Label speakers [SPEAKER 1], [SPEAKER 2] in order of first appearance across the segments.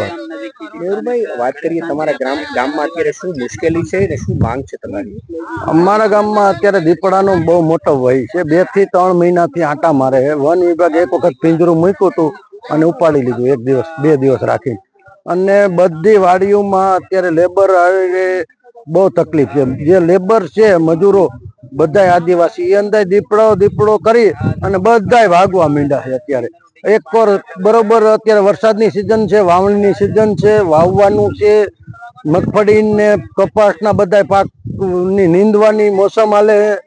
[SPEAKER 1] વાત?
[SPEAKER 2] મેહુલભાઈ વાત કરીએ તમારા ગ્રામ ગામમાં અત્યારે શું મુશ્કેલી છે ને શું માંગ છે તમારી?
[SPEAKER 1] અમારા ગામમાં અત્યારે દીપડાનો બહુ મોટો વય છે. બેથી ત્રણ મહિનાથી આંટા મારે છે. વન વિભાગ એક વખત પિંજરું મૂક્યું હતું અને ઉપાડી લીધું એક દિવસ બે દિવસ રાખી. અને બધી વાડીઓમાં અત્યારે લેબર બહુ તકલીફ છે. જે લેબર છે મજૂરો બધાય આદિવાસી એ અંદર દીપડો દીપડો કરી અને બધાય ભાગવા માંડ્યા છે અત્યારે. એક પર બરોબર અત્યારે વરસાદની સિઝન છે, વાવણીની સિઝન છે, વાવવાનું છે મગફળી ને કપાસના બધા પાકની નીંદવાની મોસમ હાલે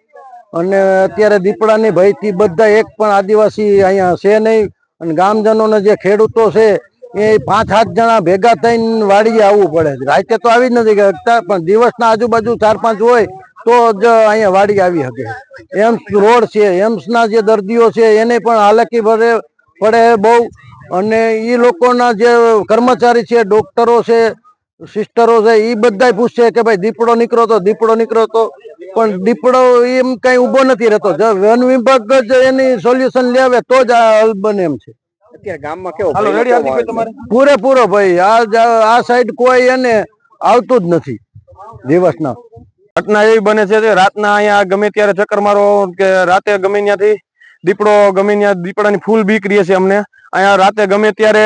[SPEAKER 1] અને અત્યારે દીપડાની ભયથી બધા એક પણ આદિવાસી અહીંયા છે નહીં. અને ગામજનોને જે ખેડૂતો છે, એ પાંચ સાત જણા ભેગા થઈને વાડીએ આવવું પડે રાતે તો આવી જ નથી શકતા, પણ દિવસના આજુબાજુ ચાર પાંચ હોય, તો જ અહીંયા વાડી આવી શકે. એમ્સ રોડ છે, એમ્સના જે દર્દીઓ છે, એને પણ હાલાકી ભરે પડે બહુ. અને એ લોકોના જે કર્મચારી છે ડોક્ટરો છે સિસ્ટરો છે એ બધા પૂછશે કે ભાઈ દીપડો નીકળો તો દીપડો નીકળો તો. પણ દીપડો એમ કઈ ઊભો નથી રહેતો. વન વિભાગ જ એની સોલ્યુશન લેવે તો જ આ હલ બને એમ છે.
[SPEAKER 2] અત્યારે ગામમાં કેવો
[SPEAKER 3] હાલો
[SPEAKER 2] ભયનો
[SPEAKER 3] રેડી હાર્દિક
[SPEAKER 2] માહોલ
[SPEAKER 3] તમારે?
[SPEAKER 1] પૂરેપૂરો ભાઈ આ આ સાઈડ કોઈ એને આવતું જ નથી. દિવસના.
[SPEAKER 3] ઘટના એવી બને છે કે રાતના અહીંયા ગમે ત્યારે ચક્કર મારો કે રાતે ગમે ત્યાંથી દીપડો ગમે ત્યાં દીપડાની ફૂલ બીક રહે છે અમને. અહીંયા રાતે ગમે ત્યારે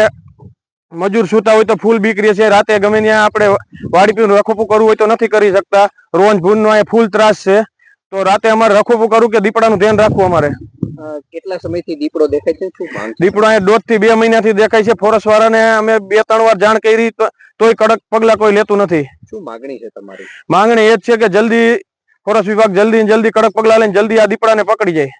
[SPEAKER 3] મજૂર સુતા હોય તો ફૂલ બીક રહે છે. રાતે ગમે ત્યાં આપણે વાડી પીનું રખોપું કરવું હોય તો નથી કરી શકતા. રોજ ભૂનનો અહીંયા ફૂલ ત્રાસ છે. તો રાતે અમારે રખોપું કરવું કે દીપડાનું ધ્યાન રાખવું અમારે?
[SPEAKER 2] કેટલા સમયથી દીપડો દેખાય છે? શું
[SPEAKER 3] દીપડો અહીંયા દોઢથી બે મહિનાથી દેખાય છે. ફોરેસ્ટ વાળાને અમે બે ત્રણ વાર જાણ કરી તોય કડક પગલા કોઈ લેતું નથી.
[SPEAKER 2] શું માંગણી છે તમારી?
[SPEAKER 3] માંગણી એ જ છે કે જલ્દી ફોરેસ્ટ વિભાગ જલ્દી જલ્દી કડક પગલા લઈને જલ્દી આ દીપડાને પકડી જાય.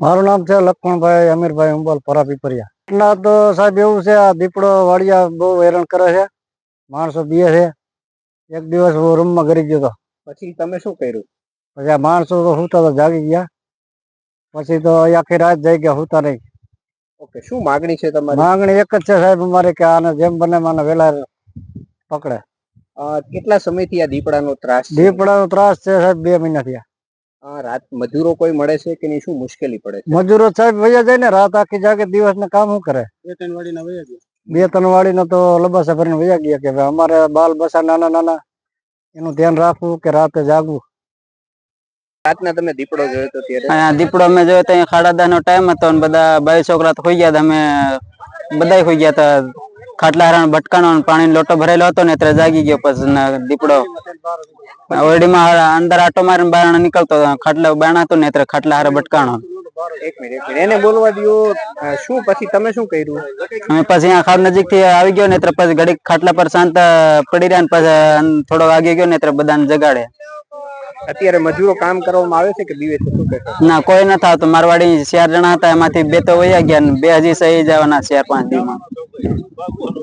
[SPEAKER 1] મારું નામ છે લક્ષ્મણભાઈ અમીરભાઈ અંબલ પરાપીપરિયા ના તો સાહેબ એવું છે આ દીપડો વાડિયા બહુ હેરાન કરે છે માણસો બીએ છે. એક દિવસ હું રૂમમાં ગરી ગયો હતો.
[SPEAKER 2] પછી તમે શું કર્યું?
[SPEAKER 1] પછી આ માણસો તો હુતા તો જાગી ગયા. પછી તો આખી રાત જઈ ગયા હુતા નહીં.
[SPEAKER 2] ઓકે શું માંગણી છે તમારી?
[SPEAKER 1] માંગણી એક જ છે સાહેબ અમારી કે આને જેમ બને મને વેલા પકડે.
[SPEAKER 2] કેટલા સમયથી આ દીપડાનો ત્રાસ
[SPEAKER 1] દીપડાનો ત્રાસ છે સાહેબ બે મહિના થયા.
[SPEAKER 2] રાત મજૂરો કોઈ મળે છે કે નહીં? શું મુશ્કેલી પડે છે?
[SPEAKER 1] મજૂરો સાહેબ વયા જાય ને રાત આખી જાગે દિવસ ને કામ શું કરે? બે ત્રણ વાળી તો લબાસા ભરીને વયા ગયા કે અમારે બાલ બસા નાના નાના. એનું ધ્યાન રાખવું કે રાતે જાગવું?
[SPEAKER 2] રાતના તમે દીપડો જોયો તો ત્યારે?
[SPEAKER 4] દીપડો અમે જોયો તો અહીંયા ખાડા દા નો ટાઈમ હતો અને બધા બાઈ છોકરા તો ખોઈ ગયા હતા અમે બધા ખોઈ ગયા હતા. ખાટલા હરણ ભટકાનો પાણી પાણીનો લોટો ભરેલો હતો ને ત્યારે જાગી ગયો પછી ને દીપડો. ઓરડીમાં અંદર આટો મારીને બારણા નીકળતો ખાટલા બારણા હતું ને ત્યારે ખાટલા હારે બટકાણો.
[SPEAKER 2] એક મિનિટ એને બોલવા દો શું પછી તમે શું કર્યું?
[SPEAKER 4] અમે પછી અહીંયા ખાડ નજીકથી આવી ગયો ને ત્યારે પછી ઘડીક ખાટલા પર શાંત પડી રહ્યા ને પછી થોડો વાગી ગયો ને ત્યારે બધાને જગાડે.
[SPEAKER 2] અત્યારે મજૂરો કામ કરવામાં આવે છે કે શું
[SPEAKER 4] ના કોઈ નથી આવતું મારવાડી ચાર જણા હતા એમાંથી બે તો વયા ગયા ને બે હજી સહી જવાના ચાર પાંચ દિવસમાં Coba.